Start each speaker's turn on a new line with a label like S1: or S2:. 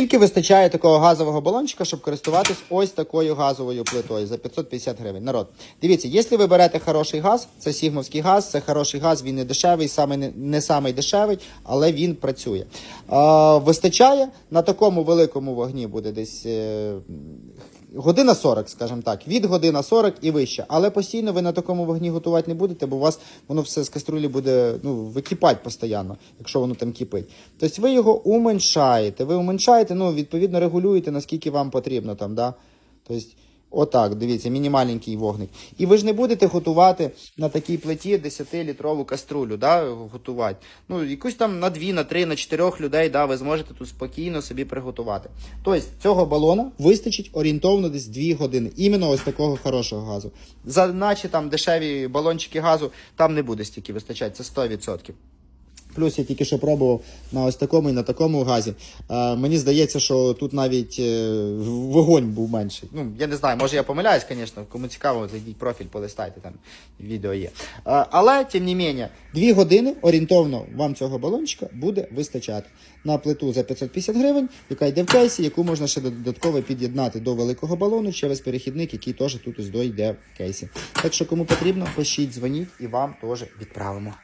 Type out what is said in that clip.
S1: Скільки вистачає такого газового балончика, щоб користуватись ось такою газовою плитою за 550 гривень? Народ, дивіться, якщо ви берете хороший газ, це сігмовський газ, це хороший газ, він не дешевий, саме не, не самий дешевий, але він працює. Е, вистачає на такому великому вогні буде десь. Е, Година 40, скажімо так, від година 40 і вище. Але постійно ви на такому вогні готувати не будете, бо у вас воно все з каструлі буде ну, википати постійно, якщо воно там кипить. Тобто ви його уменшаєте. Ви уменьшаєте, ну, відповідно, регулюєте, наскільки вам потрібно там, да? Тобто, отак, дивіться, мінімальненький вогник. І ви ж не будете готувати на такій плиті 10-літрову каструлю, да, готувати. Ну, якусь там на 2, на 3, на 4 людей, да, ви зможете тут спокійно собі приготувати. Тобто, цього балона вистачить орієнтовно десь 2 години. Іменно ось такого хорошого газу. За наче там дешеві балончики газу, там не буде стільки вистачати, це 100%. Плюс я тільки що пробував на ось такому і на такому газі. Е, мені здається, що тут навіть е, вогонь був менший. Ну, я не знаю, може я помиляюсь, звісно. Кому цікаво, зайдіть профіль, полистайте, там відео є. Е, але, тим не менше, 2 години орієнтовно вам цього балончика буде вистачати на плиту за 550 гривень, яка йде в кейсі, яку можна ще додатково під'єднати до великого балону через перехідник, який теж тут ось дойде в кейсі. Так що, кому потрібно, пишіть, дзвоніть і вам теж відправимо.